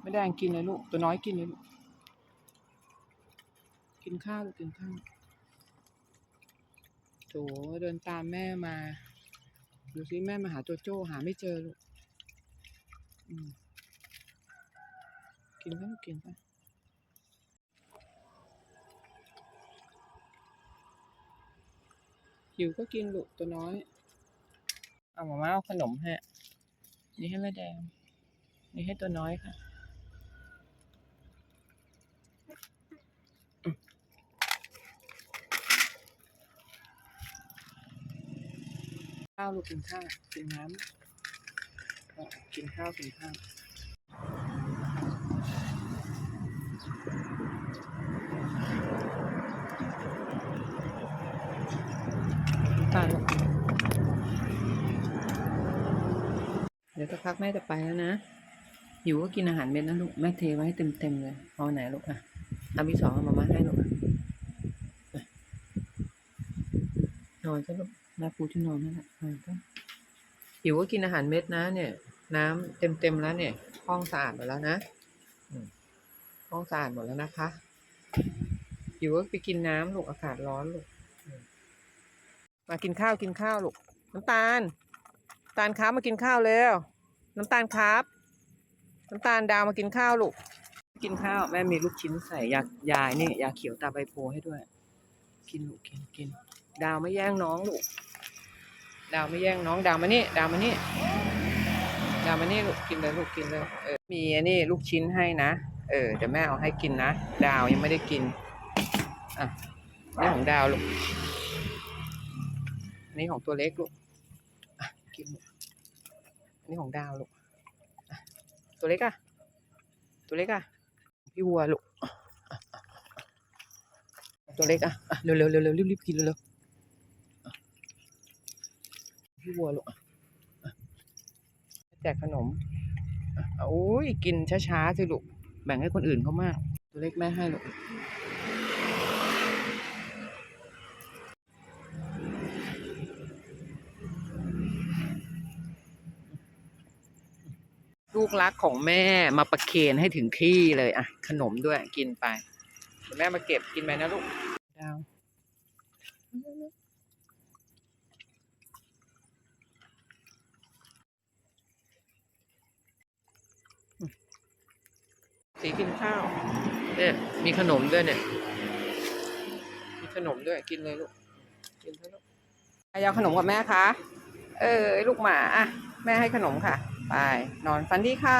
ไม่ได้กินเลยลูก ตัวน้อยกินเลยลูก กินข้าวลูกกินข้าวโถเดินตามแม่มา ดูสิแม่มาหาโจโจ้หาไม่เจอลูกกินไปลูกกินไปหิวก็กินลูกตัวน้อย เอาหมาม่าเอาขนมให้นี่ให้แม่แดงนี่ให้ตัวน้อยค่ะ ข้าวลูกกินข้าวกินน้ำก็กินข้าวกินข้าวตาลูกเดี๋ยวสักพักแม่จะไปแล้วนะอยู่ก็กินอาหารเม็ดนะลูกแม่เทไว้ให้เต็มๆเลยเอาไหนลูกอะเอาพี่สองเอามามาให้ลูกอะไปนอนซะลูก แม่ปูที่นอนนั่นแหละนอนก็หิวก็กินอาหารเม็ดนะ เนี่ย น้ำเต็มเต็มๆแล้วเนี่ย ห้องสะอาดหมดแล้วนะอืมห้องสะอาดหมดแล้วนะคะหิวก็ไปกินน้ำลูกอากาศร้อนลูกอืมมากินข้าวกินข้าวลูกน้ำตาลน้ำตาลครับมากินข้าวเร็วน้ำตาลครับ น้ำตาลดาวมากินข้าวลูกกินข้าวแม่มีลูกชิ้นใส่ยายายนี่ยาเขียวตาใบโพให้ด้วย กินลูกกินกิน ดาวไม่แย่งน้องลูก ดาวไม่แย่งน้องดาวมานี่ดาวมานี่ดาวมานี่ลูกกินเลยลูกกินเลยเออมีอันนี้ลูกชิ้นให้นะเออเดี๋ยวแม่เอาให้กินนะดาวยังไม่ได้กินอะนี่ของดาวลูกนี่ของตัวเล็กลูกกินอันนี่ของดาวลูกตัวเล็กอะตัวเล็กอะพี่วัวลูกตัวเล็กอะเร็วเร็วเร็วเร็วรีบรีบกินเร็วเร็ว พี่วัวลูกอะแจกขนมอะโอ้ยกินช้าๆสิลูก แบ่งให้คนอื่นเขามาก ตัวเล็กแม่ให้ลูกลูกรักของแม่มาประเคนให้ถึงที่เลยอะ ขนมด้วยกินไปแม่มาเก็บกินไปนะลูกดาว สีกินข้าว เนี่ยมีขนมด้วยเนี่ย มีขนมด้วยกินเลยลูก กินเถอะลูกใครเอาขนมกับแม่คะ เออไอ้ลูกหมาอะแม่ให้ขนมค่ะ ไป นอนฟันดีค่ะ